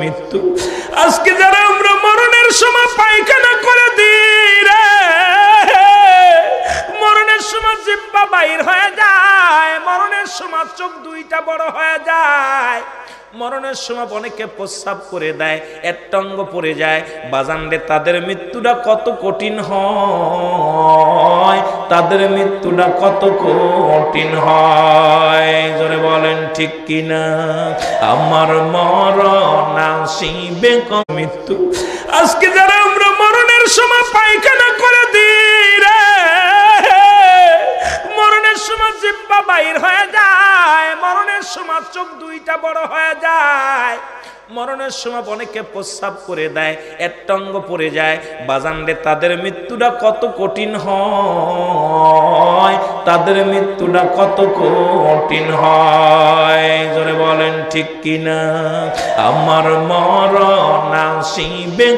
মৃত্যু। আজকে যারা আমরা মরণের সময় পায়খানা করে দিই রে, মরণের সময় জিব্বা বাইর হয়ে যায়, মরণের সময় চোখ দুইটা বড় হয়ে যায়। মরণের সময় অনেকে প্রস্রাব করে দেয় একটঙ্গ পড়ে যায়। বাজানরে তাদের মৃত্যুটা কত কঠিন হয়, তাদের মৃত্যুটা কত কঠিন হয়। জোরে বলেন, ঠিক কিনা? আমার মরণ আসিবে মৃত্যু। আজকে যারা আমরা মরণের সময় পায়খানা করে দিই মরণের সময় জিব্বা বাইর হয়ে যায়, মরণের সময় চোখ দুইটা বড় হয়ে যায়। মরণের সময় অনেকে প্রস্রাব করে দেয় একটঙ্গ পড়ে যায় বাজানরে তাদের মৃত্যুটা কত কঠিন হয়, তাদের মৃত্যুটা কত কঠিন হয়। ঠিক কিনা? আমার মরণ আসিবে